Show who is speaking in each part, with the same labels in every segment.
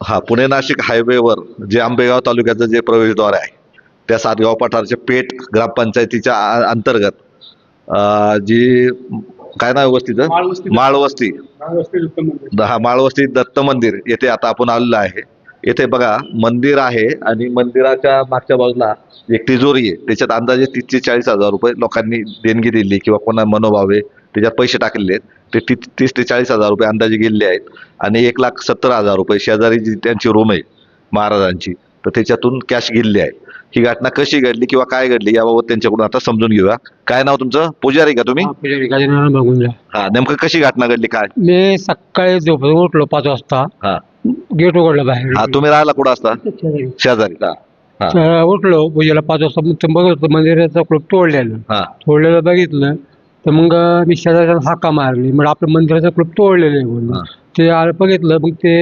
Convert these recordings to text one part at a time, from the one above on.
Speaker 1: हा पुणे नाशिक हायवेवर जे आंबेगाव तालुक्याचं जे प्रवेशद्वार आहे त्या सातगाव पठारचे पेठ ग्रामपंचायतीच्या अंतर्गत जी काय नाव वस्ती
Speaker 2: माळवस्ती.
Speaker 1: माळवस्ती
Speaker 2: दत्त मंदिर
Speaker 1: येथे आता आपण आलेलो आहे. येथे बघा मंदिर आहे आणि मंदिराच्या मागच्या बाजूला एक तिजोरी आहे. त्याच्यात अंदाजे तीस ते चाळीस हजार रुपये लोकांनी देणगी दिली किंवा कोणा मनोभाव आहे त्याच्यात पैसे टाकलेले आहेत. ते तीस ते चाळीस हजार रुपये अंदाजे गेलेले आहेत आणि एक लाख सत्तर हजार रुपये शेजारी जी त्यांची रूम आहे महाराजांची तर त्याच्यातून कॅश गेलेली आहे. ही घटना कशी घडली किंवा काय घडली याबाबत त्यांच्याकडून आता समजून घेऊया. काय नाव तुमचं? पुजारी का तुम्ही?
Speaker 2: पुजारी. गजानन बघून जा
Speaker 1: हा नेमकं कशी घटना घडली काय?
Speaker 2: मी सकाळी झोपून उठलो पाच वाजता.
Speaker 1: हा.
Speaker 2: गेट उघडलं बाहेर.
Speaker 1: तुम्ही राहायला कुठं असता?
Speaker 2: शेजारी.
Speaker 1: शेजारी. हा
Speaker 2: तर उठलो पूजेला पाच वाजता मग ते बघत होतो मंदिराचं कुलूप तोडलेलं.
Speaker 1: हा.
Speaker 2: तोडलेलं बघितलं तर मग मी शेजाऱ्याला हाका मारली. मग आपलं मंदिराचं कुलूप तोडलेलं आहे
Speaker 1: हा.
Speaker 2: ते आलं बघितलं मग ते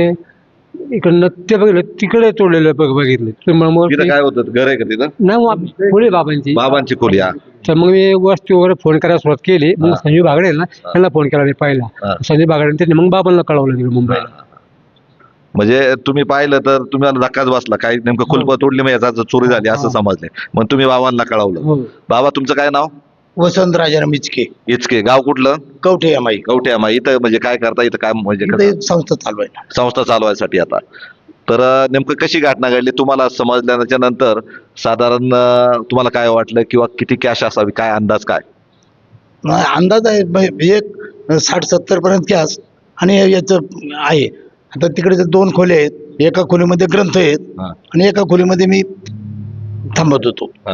Speaker 2: इकडनं ते बघितलं तिकडे तोडलेलं बघ बघितलं. तर मग मग
Speaker 1: तिथं
Speaker 2: मी-
Speaker 1: काय होतं? घर आहे का तिथं?
Speaker 2: नाही मग पुढे बाबांची.
Speaker 1: बाबांची खोली हा.
Speaker 2: तर मग मी वस्ती वगैरे फोन करायला सुरुवात केली. मग
Speaker 1: हा.
Speaker 2: संजीव बागडे ना त्यांना फोन केला मी
Speaker 1: हा.
Speaker 2: पहिला संजीव बागडे त्यांनी मग बाबांना कळवलं तिकडे मुंबईला.
Speaker 1: म्हणजे तुम्ही पाहिलं तर तुम्हाला धक्काच बसला. काही नेमकं कुलप तोडली मग याचा चोरी झाली असं
Speaker 2: हा.
Speaker 1: समजले. मग तुम्ही बाबांना कळवलं.
Speaker 2: हो.
Speaker 1: बाबा तुमचं काय नाव?
Speaker 3: वसंत राजाराम इचके.
Speaker 1: इचके गाव कुठलं?
Speaker 3: Kavathe M I.
Speaker 1: कवठे आम्हा इथं म्हणजे काय करता इथं काय म्हणजे?
Speaker 3: संस्था चालू आहे.
Speaker 1: संस्था चालवायसाठी आता. तर नेमकं कशी घटना घडली? तुम्हाला समजल्याच्या नंतर साधारण तुम्हाला काय वाटलं किंवा किती कॅश असावी? काय अंदाज काय?
Speaker 3: अंदाज आहे ब- एक साठ सत्तर पर्यंत कॅस आणि याचं आहे. आता तिकडे जे दोन खोल्या आहेत एका खोलीमध्ये ग्रंथ आहेत
Speaker 1: हा.
Speaker 3: आणि एका खोलीमध्ये मी थांबत होतो.
Speaker 1: हा.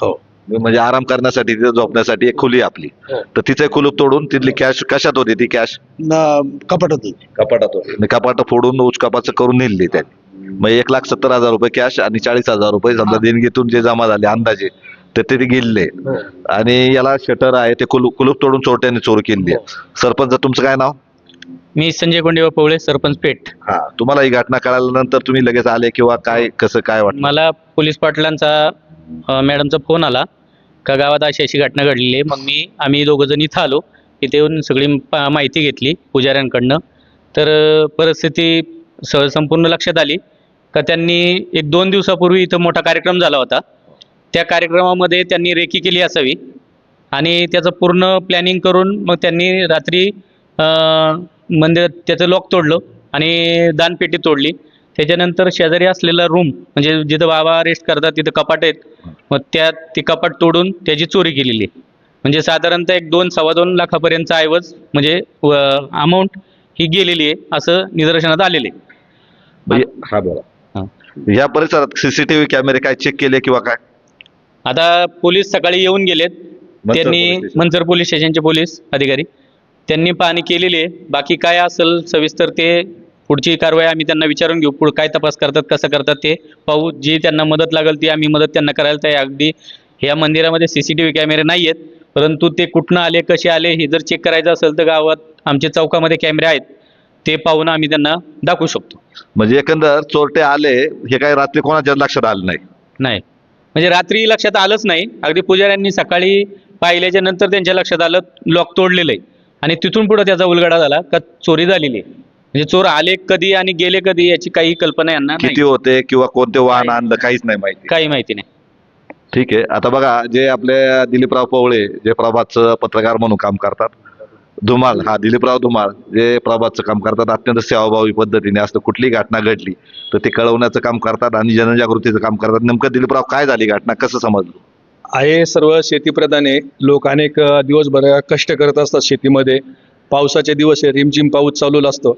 Speaker 3: हो.
Speaker 1: म्हणजे आराम करण्यासाठी तिथं झोपण्यासाठी एक खोली आहे आपली.
Speaker 3: हो.
Speaker 1: तर तिचं कुलूप तोडून तिथली कॅश कशात होती ती कॅश?
Speaker 3: न- कपाटात होती.
Speaker 1: कपाटात होती. कपाट फोडून उचकापाचं करून नेली त्यांनी. मग एक लाख सत्तर हजार रुपये कॅश आणि चाळीस हजार रुपये समजा देणगीतून जे जमा झाले अंदाजे ते ते गेले. आणि याला शटर आहे ते कुलूप कुलूप तोडून चोरट्याने चोरी केली. आहे सरपंच तुमचं काय नाव?
Speaker 4: मी संजय कोंडेवा पवळे सरपंच पेठ.
Speaker 1: हा तुम्हाला ही घटना कळाल्यानंतर तुम्ही लगेच आले किंवा काय कसं काय वाटलं?
Speaker 4: मला पोलीस पाटलांचा अ, मॅडमचा फोन आला. का गावात अशी अशी घटना घडलेली आहे. मग मी आम्ही दोघं जण इथं आलो. इथे येऊन सगळी पा- माहिती घेतली पुजाऱ्यांकडनं. तर अ, परिस्थिती स संपूर्ण लक्षात आली. का त्यांनी एक दोन दिवसापूर्वी इथं मोठा कार्यक्रम झाला होता. त्या कार्यक्रमामध्ये त्यांनी रेकी केली असावी. आणि त्याचं पूर्ण प्लॅनिंग करून मग त्यांनी रात्री मंदिरात त्याचं लॉक तोडलं आणि दानपेटी तोडली. त्याच्यानंतर शेजारी असलेला रूम म्हणजे जिथं बाबा रेस्ट करतात तिथं कपाट आहेत. मग त्यात ती कपाट तोडून त्याची चोरी केलेली. आहे म्हणजे साधारणतः एक दोन सव्वा दोन लाखापर्यंतचा ऐवज म्हणजे अमाऊंट ही गेलेली आहे असं निदर्शनात आलेले
Speaker 1: म्हणजे- हा बोला या परिसरात सीसीटीव्ही कॅमेरे काय चेक केले किंवा काय?
Speaker 4: आता पोलीस सकाळी येऊन गेलेत. त्यांनी. मंचर पोलीस स्टेशनचे पोलीस अधिकारी. त्यांनी पाहणी केलेली आहे. बाकी काय असेल सविस्तर ते पुढची कारवाई आम्ही त्यांना विचारून घेऊ. पुढे काय तपास करतात कसं करतात ते पाहू. जी त्यांना मदत लागेल ती आम्ही मदत त्यांना करायला तयार आहे. अगदी ह्या मंदिरामध्ये सी सी टी व्ही कॅमेरे नाही आहेत. परंतु ते कुठनं आले कसे आले हे जर चेक करायचं असेल तर गावात आमच्या चौकामध्ये कॅमेरे आहेत. ते पाहून आम्ही त्यांना दाखवू शकतो.
Speaker 1: म्हणजे एकंदर चोरटे आले हे काही रात्री कोणाच्या लक्षात आलं नाही?
Speaker 4: नाही. म्हणजे रात्री लक्षात आलंच नाही. अगदी पुजाऱ्यांनी सकाळी पाहिल्याच्या नंतर त्यांच्या लक्षात आलं लॉक तोडलेलं आहे. आणि तिथून पुढे त्याचा उलगडा झाला का चोरी झालेली आहे. म्हणजे चोर आले कधी आणि गेले कधी याची काही कल्पना यांना
Speaker 1: किती होते किंवा कोणते वाहन. आणलं काहीच नाही माहिती.
Speaker 4: काही माहिती नाही.
Speaker 1: ठीक आहे. आता बघा जे आपले दिलीपराव पवळे जे प्रभातचं पत्रकार म्हणून काम करतात धुमाळ हा दिलीपराव धुमाळ जे प्रभातचं काम करतात अत्यंत सेवाभावी पद्धतीने असं कुठली घटना घडली तर ते कळवण्याचं काम करतात आणि जनजागृतीचं काम करतात. नेमकं दिलीपराव काय झाली घटना? कसं समजलं?
Speaker 5: आहे सर्व शेतीप्रधान आहे. लोक अनेक दिवसभर कष्ट करत असतात शेतीमध्ये. पावसाचे दिवस आहे रिमझिम पाऊस चालू असतो.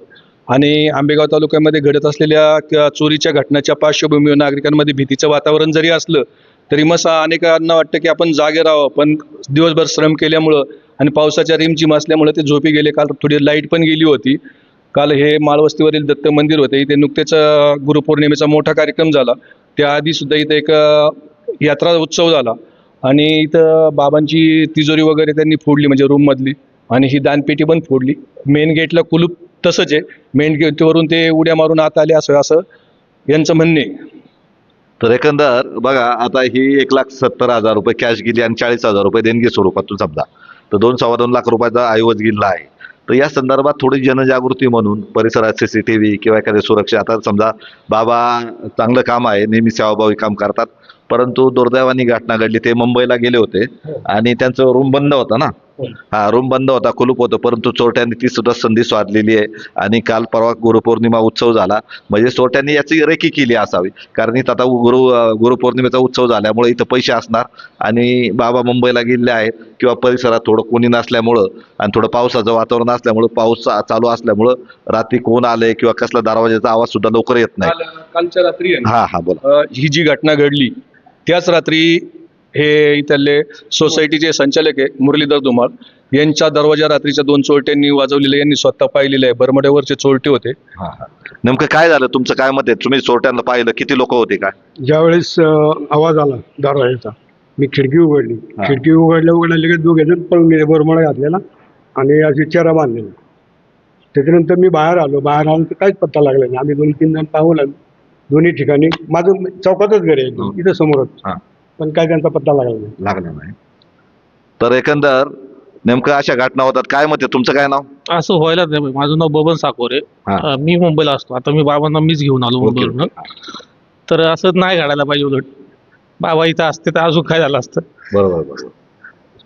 Speaker 5: आणि आंबेगाव तालुक्यामध्ये घडत असलेल्या चोरीच्या घटनाच्या पार्श्वभूमीवर नागरिकांमध्ये भीतीचं वातावरण जरी असलं तरी मग अनेकांना वाटतं की आपण जागे राहावं. पण दिवसभर श्रम केल्यामुळं आणि पावसाच्या रिमझिम असल्यामुळं ते झोपी गेले. काल थोडी लाइट पण गेली होती. काल हे माळवस्तीवरील दत्त मंदिर होते. इथे नुकतेच गुरुपौर्णिमेचा मोठा कार्यक्रम झाला. त्याआधी सुद्धा इथे एक यात्रा उत्सव झाला. आणि इथं बाबांची तिजोरी वगैरे त्यांनी फोडली म्हणजे रूममधली आणि ही दानपेटी पण फोडली. मेन गेटला कुलूप तसंच आहे. मेन गेटवरून ते उड्या मारून आत आले असं असं यांचं म्हणणे
Speaker 1: तर एकंदर बघा आता ही एक लाख सत्तर हजार रुपये कॅश गेली आणि चाळीस हजार रुपये देणगी स्वरूपातून समजा. तर दोन सव्वा दोन लाख रुपयाचा ऐवज गेला आहे. तर या संदर्भात थोडी जनजागृती म्हणून परिसरात सीसीटीव्ही किंवा एखाद्या सुरक्षा आता समजा बाबा चांगलं काम आहे नेहमी सेवाभावी काम करतात. परंतु दुर्दैवानी घटना घडली. ते मुंबईला गेले होते आणि त्यांचं रूम बंद होता ना. हा रूम बंद होता कुलूप होतं. परंतु चोरट्यांनी ती सुद्धा संधी स्वाधलेली आहे. आणि काल परवा गुरुपौर्णिमा उत्सव झाला. म्हणजे चोरट्यांनी याची रेकी केली असावी. कारण इथं आता गुरु गुरुपौर्णिमेचा उत्सव झाल्यामुळे इथं पैसे असणार. आणि बाबा मुंबईला गेलेले आहेत किंवा परिसरात थोडं कोणी नसल्यामुळं आणि थोडं पावसाचं वातावरण असल्यामुळं पाऊस चालू असल्यामुळं रात्री कोण आलंय किंवा कसला दरवाजाचा आवाज सुद्धा लवकर येत नाही.
Speaker 5: काल कालच्या रात्री
Speaker 1: हा हा बोला.
Speaker 5: ही जी घटना घडली त्याच रात्री हे इथले सोसायटीचे संचालक आहे मुरलीधर धुमाळ यांच्या दरवाजा रात्रीच्या दोन चोरट्यांनी वाजवलेले यांनी स्वतः पाहिलेले आहे. बरमड्यावरचे चोरटे होते.
Speaker 1: हा हा. नेमकं काय झालं? तुमचं काय मत आहे? तुम्ही चोरट्यांना पाहिलं किती लोक होते काय?
Speaker 2: ज्यावेळेस अं, आवाज आला दरवाजाचा मी खिडकी उघडली. खिडकी उघडल्या उघडल्या लगेच दोघे जण पळून गेले बरमडा घातलेला आणि अशी चेहरा बांधलेला. त्याच्यानंतर मी बाहेर आलो. बाहेर आलो तर काहीच पत्ता लागला नाही. आम्ही दोन तीन जण पाहून दोन्ही ठिकाणी. माझं चौकातच घर आहे.
Speaker 1: हो.
Speaker 2: इथं समोरच.
Speaker 1: हा.
Speaker 2: पण काय त्यांचा पत्ता लागला नाही.
Speaker 1: लागलं नाही. तर एकंदर नेमकं अशा घटना होतात. काय मत आहे? तुमचं काय नाव?
Speaker 6: असं व्हायलाच नाही. माझं नाव बबन साकोरे
Speaker 1: हा.
Speaker 6: अं, मी मुंबईला असतो. आता मी बाबांना मीच घेऊन आलो
Speaker 1: ओके.
Speaker 6: मुंबईवरून. तर असं नाही घडायला पाहिजे उलट. बाबा इथं असते तर अजून काय झालं असतं?
Speaker 1: बरोबर बरोबर.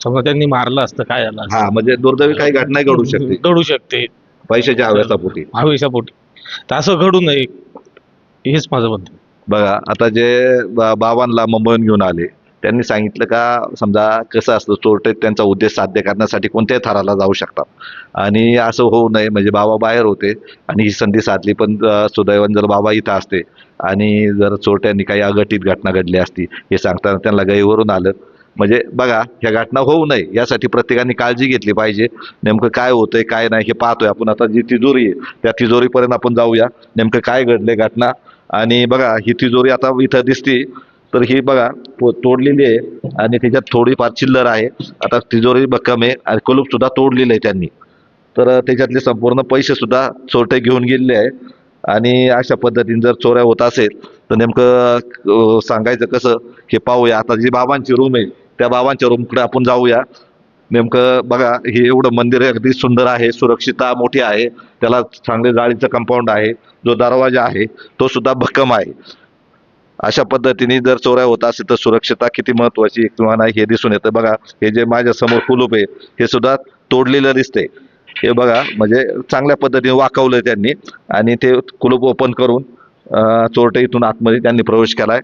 Speaker 6: समजा त्यांनी मारलं असतं काय झालं असतं?
Speaker 1: हा म्हणजे दुर्दैवी काही घटना घडू शकते.
Speaker 6: घडू शकते.
Speaker 1: पैशाच्या हव्यासापोटी.
Speaker 6: हवेशापोटी तर असं घडू नये. हेच माझं म्हणतो
Speaker 1: बघा आता जे बा- बाबांना मुंबईहून घेऊन आले त्यांनी सांगितलं का समजा कसं असतं चोरटे त्यांचा उद्देश साध्य करण्यासाठी कोणत्याही थराला जाऊ शकतात. आणि असं होऊ नये म्हणजे बाबा बाहेर होते आणि ही संधी साधली पण अं, जर बाबा इथं असते आणि जर चोरट्यांनी काही अघटित घटना घडली असती हे सांगताना त्यांना गईवरून आलं. म्हणजे बघा ह्या घटना होऊ नये यासाठी प्रत्येकाने काळजी घेतली पाहिजे. नेमकं काय होतंय काय नाही हे पाहतोय आपण. आता जी तिजोरी आहे त्या तिजोरीपर्यंत आपण जाऊया. नेमकं काय घडले घटना आणि बघा ही तिजोरी आता इथं दिसते तर ही बघा तो- तोडलेली आहे आणि त्याच्यात थोडीफार चिल्लर आहे. आता तिजोरी भक्कम आहे आणि कुलूप सुद्धा तोडलेलं आहे त्यांनी. तर त्याच्यातले संपूर्ण पैसे सुद्धा चोरटे घेऊन गेलेले आहे. आणि अशा पद्धतीने जर चोऱ्या होत असेल तर नेमकं सांगायचं कसं हे पाहूया. आता जी बाबांची रूम आहे त्या बाबांच्या रूमकडे आपण जाऊया. नेमकं बघा हे एवढं मंदिर अगदी सुंदर आहे सुरक्षितता मोठी आहे त्याला चांगले जाळीचं कंपाऊंड आहे जो दरवाजा आहे तो सुद्धा भक्कम आहे. अशा पद्धतीने जर चोऱ्या होत असेल तर सुरक्षितता किती महत्वाची किंवा नाही हे दिसून येतं. बघा हे जे माझ्यासमोर कुलूप आहे हे सुद्धा तोडलेलं दिसते हे बघा म्हणजे चांगल्या पद्धतीने वाकवलं त्यांनी आणि ते कुलूप ओपन करून चोरटे इथून आतमध्ये त्यांनी प्रवेश केलाय.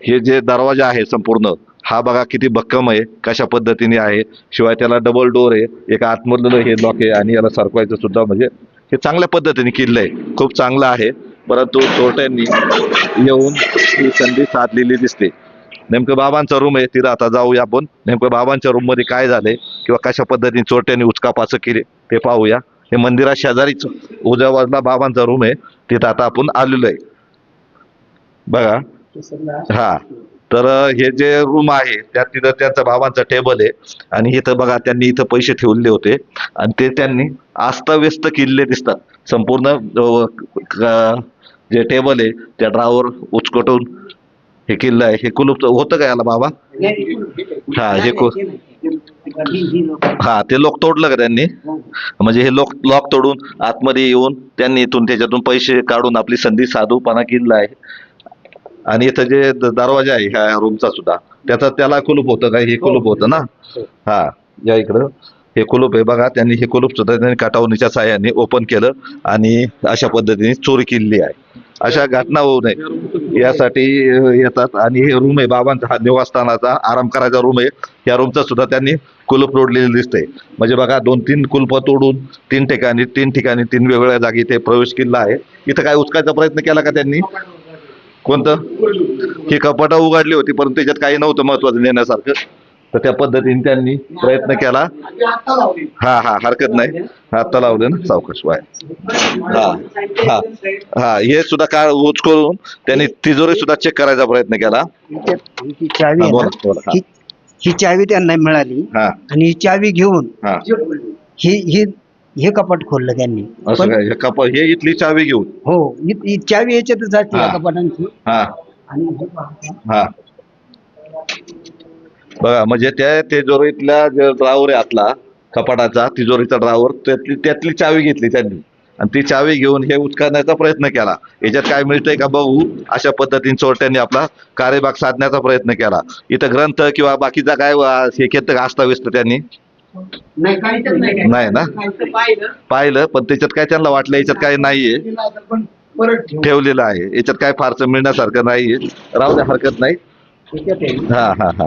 Speaker 1: हे जे दरवाजा आहे संपूर्ण हा बघा किती भक्कम आहे कशा पद्धतीने आहे शिवाय त्याला डबल डोर आहे एका आतमधलं हे लॉक आहे आणि याला सरकवायचं सुद्धा म्हणजे हे चांगल्या पद्धतीने किल्लं आहे खूप चांगलं आहे. परंतु चोरट्यांनी येऊन ही संधी साधलेली दिसते. नेमकं बाबांचा रूम आहे तिथं आता जाऊया आपण. नेमकं बाबांच्या रूममध्ये काय झालंय किंवा कशा पद्धतीने चोरट्यांनी उचकापाचं केले ते पाहूया. हे मंदिरा शेजारीच उजव्या बाजूला बाबांचा रूम आहे तिथं आता आपण आलेलो आहे. बघा. हा. तर हे जे रूम आहे त्यात तिथं त्यांचा बाबांचा टेबल आहे. आणि इथं बघा त्यांनी इथं पैसे ठेवले होते. आणि ते त्यांनी आस्तव्यस्त केलेले दिसतात. संपूर्ण जे टेबल आहे त्या ड्रावर उचकटून हे केलं आहे. हे कुलूप होतं का याला बाबा? हा हे कु हा ते लोक तोडलं का त्यांनी? म्हणजे हे लोक लॉक तोडून आतमध्ये येऊन त्यांनी इथून त्याच्यातून पैसे काढून आपली संधी साधूपणा किल्ला आहे. आणि इथं जे द- दरवाजा आहे ह्या रूमचा सुद्धा त्याचा त्याला कुलूप होतं का? हे कुलूप होतं ना? हा. या इकडं. हे कुलूप आहे बघा त्यांनी हे कुलूप सुद्धा त्यांनी काटावणीच्या साह्याने ओपन केलं आणि अशा पद्धतीने चोरी केलेली आहे. अशा घटना होऊ नये. यासाठी अं, येतात आणि हे रूम आहे बाबांचा हा निवासस्थानाचा आराम करायचा रूम आहे. या रूमचा सुद्धा त्यांनी कुलूप तोडलेलं दिसतंय. म्हणजे बघा दोन तीन कुलप तोडून तीन ठिकाणी तीन ठिकाणी तीन वेगवेगळ्या जागी ते प्रवेश केला आहे. इथं काय उचकायचा प्रयत्न केला का त्यांनी? कोणतं? ही कपाटं उघडली होती परंतु त्याच्यात काही नव्हतं महत्वाचं नेण्यासारखं. तर त्या पद्धतीने त्यांनी प्रयत्न केला. हा हा हरकत नाही. हात लावले ना सावकाश बाय. हा हा हा हे सुद्धा काय उच करून त्यांनी तिजोरी सुद्धा चेक करायचा प्रयत्न केला.
Speaker 7: आमची चावी
Speaker 1: हा,
Speaker 7: आहे
Speaker 1: बोला
Speaker 7: ना,
Speaker 1: बोला हा.
Speaker 7: ही ही चावी त्यांना मिळाली.
Speaker 1: हा.
Speaker 7: आणि ही चावी घेऊन
Speaker 1: हा.
Speaker 7: ही ही हे कपाट खोललं त्यांनी.
Speaker 1: असं
Speaker 7: पण
Speaker 1: काय? हे कप हे इथली चावी घेऊन.
Speaker 7: हो चावी याच्यातच असते या
Speaker 1: हा.
Speaker 7: कपाटांची.
Speaker 1: हा.
Speaker 7: आणि हे पहा.
Speaker 1: हा. बघा म्हणजे त्या तिजोरीतल्या जे ड्रावर आहे आतला कपाटाचा तिजोरीचा ड्रावर त्यातली त्यातली चावी घेतली त्यांनी. आणि ती चावी घेऊन हे उचकारण्याचा प्रयत्न केला. याच्यात काय मिळतंय का बघू? अशा पद्धतीने चोरट्यांनी आपला कार्यभाग साधण्याचा प्रयत्न केला. इथं ग्रंथ किंवा बाकीचा काय वा- हे केलं का अस्ताव्यस्त त्यांनी. नाही ना? पाहिलं. पण त्याच्यात काय त्यांना वाटलं याच्यात काय नाहीये. ठेवलेलं आहे. याच्यात काय फारसं मिळण्यासारखं नाहीये. राहू द्या हरकत नाही. हा हा हा.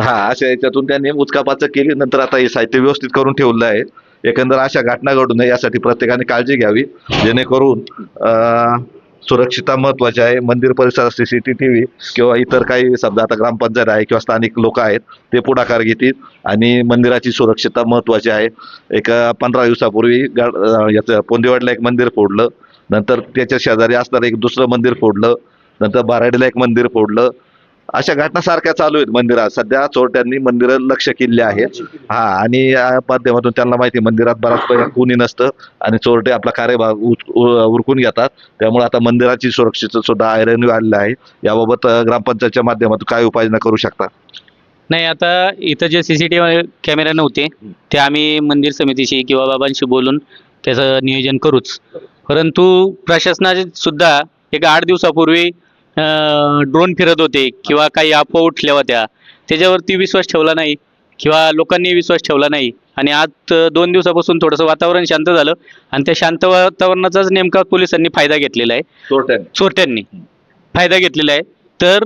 Speaker 1: हा अशा याच्यातून त्यांनी उचकापाचक केली. नंतर आता हे साहित्य व्यवस्थित करून ठेवलं आहे. एकंदर अशा घटना घडू नये यासाठी प्रत्येकाने काळजी घ्यावी. जेणेकरून अं, सुरक्षितता महत्वाची आहे. मंदिर परिसरात C C T T V किंवा इतर काही समजा आता ग्रामपंचायत आहे किंवा स्थानिक लोक आहेत ते पुढाकार घेतील आणि मंदिराची सुरक्षितता महत्वाची आहे. एक पंधरा दिवसापूर्वी गा- याचं पोंदेवाडला एक मंदिर फोडलं. नंतर त्याच्या शेजारी असणारं एक दुसरं मंदिर फोडलं. नंतर बाराडीला एक मंदिर फोडलं. अशा घटना सारख्या चालू आहेत मंदिरात. सध्या चोरट्यांनी मंदिर लक्ष केले आहेत. हा आणि या माध्यमातून त्यांना माहिती आहे, मंदिरात बराच कोणी नसतं आणि चोरटे आपला कार्यभाग उरकून घेतात. त्यामुळे आता मंदिराची सुरक्षेचं सुद्धा ऐरणीव आलेलं आहे. याबाबत ग्रामपंचायतच्या माध्यमातून काय उपाययोजना करू शकता?
Speaker 4: नाही आता इथं जे C C T V camera नव्हते ते आम्ही मंदिर समितीशी किंवा बाबांशी बोलून त्याचं नियोजन करूच. परंतु प्रशासनाचे सुद्धा एक आठ दिवसापूर्वी ड्रोन फिरत होते किंवा काही अफवा उठल्या होत्या. त्याच्यावरती विश्वास ठेवला नाही किंवा लोकांनी विश्वास ठेवला नाही. आणि आज दोन दिवसापासून थोडंसं वातावरण शांत झालं आणि त्या शांत वातावरणाचाच नेमका पोलिसांनी फायदा घेतलेला आहे.
Speaker 1: चोरट्यांनी.
Speaker 4: चोरट्यांनी फायदा घेतलेला आहे. तर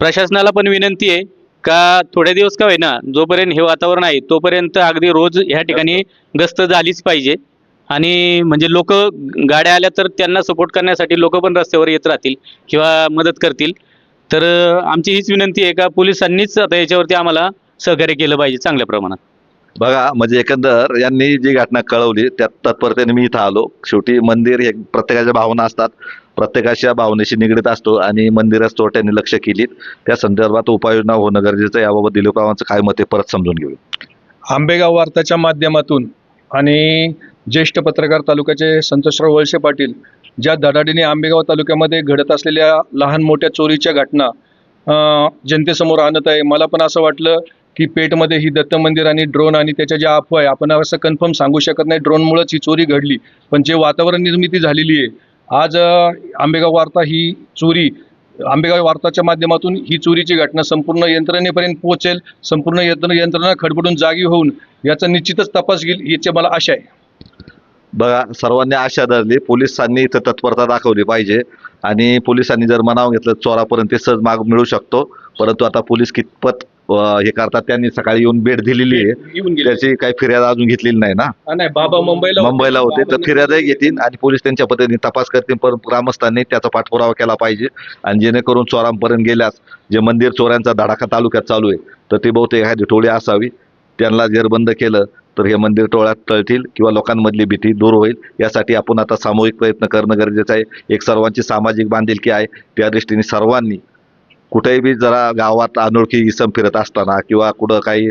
Speaker 4: प्रशासनाला पण विनंती आहे का थोडे दिवस का होईना जोपर्यंत हे वातावरण आहे तोपर्यंत अगदी रोज ह्या ठिकाणी गस्त झालीच पाहिजे. आणि म्हणजे लोक गाड्या आल्या तर त्यांना सपोर्ट करण्यासाठी लोक पण रस्त्यावर येत राहतील किंवा मदत करतील. तर आमची हीच विनंती आहे का पोलिसांनीच आता याच्यावरती आम्हाला सहकार्य केलं पाहिजे चांगल्या प्रमाणात.
Speaker 1: बघा म्हणजे एकंदर यांनी जी घटना कळवली त्यात तत्परतेने मी इथं आलो. शेवटी मंदिर हे प्रत्येकाच्या भावना असतात. प्रत्येकाच्या भावनेशी निगडीत असतो आणि मंदिरात चोरट्यांनी लक्ष केली त्या संदर्भात उपाययोजना होणं गरजेचं आहे. याबाबत दिलीपरावांचं काय मत आहे परत समजून घेऊ
Speaker 5: आंबेगाव वार्ताच्या माध्यमातून आणि ज्येष्ठ पत्रकार तालुक्याचे संतोषराव वळसे पाटील ज्या धडाडीने आंबेगाव तालुक्यामध्ये घडत असलेल्या लहान मोठ्या चोरीच्या घटना जनतेसमोर आणत आहे. मला पण असं वाटलं की पेठमध्ये ही दत्त मंदिर आणि ड्रोन आणि त्याच्या ज्या अफवा आहे आपण असं कन्फर्म सांगू शकत नाही. ड्रोनमुळेच ही चोरी घडली. पण जे वातावरण निर्मिती झालेली आहे आज आंबेगाव वार्ता ही चोरी आंबेगाव वार्ताच्या माध्यमातून ही चोरीची घटना संपूर्ण यंत्रणेपर्यंत पोहोचेल संपूर्ण यंत्र यंत्रणा खडबडून जागी होऊन याचा निश्चितच तपास घेईल याची मला आशा आहे.
Speaker 1: बघा सर्वांनी आशा धरली. पोलिसांनी इथं तत्परता दाखवली पाहिजे. आणि पोलिसांनी जर मनावं घेतलं चोरापर्यंत ते सहज माग मिळू शकतो. परंतु आता पोलीस कितपत हे करतात त्यांनी सकाळी येऊन भेट दिलेली आहे. त्याची काही फिर्याद अजून घेतलेली नाही ना?
Speaker 5: नाही बाबा मुंबईला
Speaker 1: मुंबईला होते तर फिर्यादही घेतील आणि पोलीस त्यांच्या पद्धतीने तपास करतील. पण ग्रामस्थांनी त्याचा पाठपुरावा केला पाहिजे. आणि जेणेकरून चोरांपर्यंत गेल्यास जे मंदिर चोऱ्यांचा धडाका तालुक्यात चालू आहे तर ते बहुतेक एखादी टोळी असावी. त्यांना जर बंद केलं तर हे मंदिर टोळ्यात टळतील किंवा लोकांमधली भीती दूर होईल. यासाठी आपण आता सामूहिक प्रयत्न करणं गरजेचं आहे. एक सर्वांची सामाजिक बांधिलकी आहे. त्या दृष्टीने सर्वांनी कुठेही बी जरा गावात अनोळखी इसम फिरत असताना किंवा कुठं काही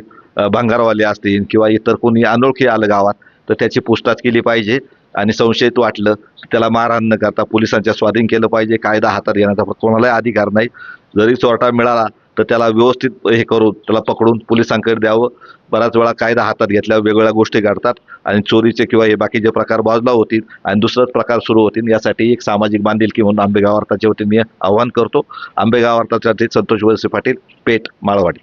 Speaker 1: भंगारवाले असतील किंवा इतर कोणी अनोळखी आलं गावात तर त्याची पूछताछ केली पाहिजे आणि संशयित वाटलं त्याला मारहाण न करता पोलिसांच्या स्वाधीन केलं पाहिजे. कायदा हातात येण्याचा कोणालाही अधिकार नाही. जरी चोरटा मिळाला तर त्याला व्यवस्थित हे करून त्याला पकडून पोलिसांकडे द्यावं. बराच वेळा कायदा हातात घेतल्यावर वेगवेगळ्या गोष्टी घडतात आणि चोरीचे किंवा हे बाकीचे प्रकार बाजूला होतील आणि दुसरंच प्रकार सुरू होतील यासाठी एक सामाजिक बांधिलकी म्हणून आंबेगाव अर्थाच्या वतीने मी आवाहन करतो. आंबेगाव अर्थासाठी संतोष वळसे पाटील पेठ माळवाडी.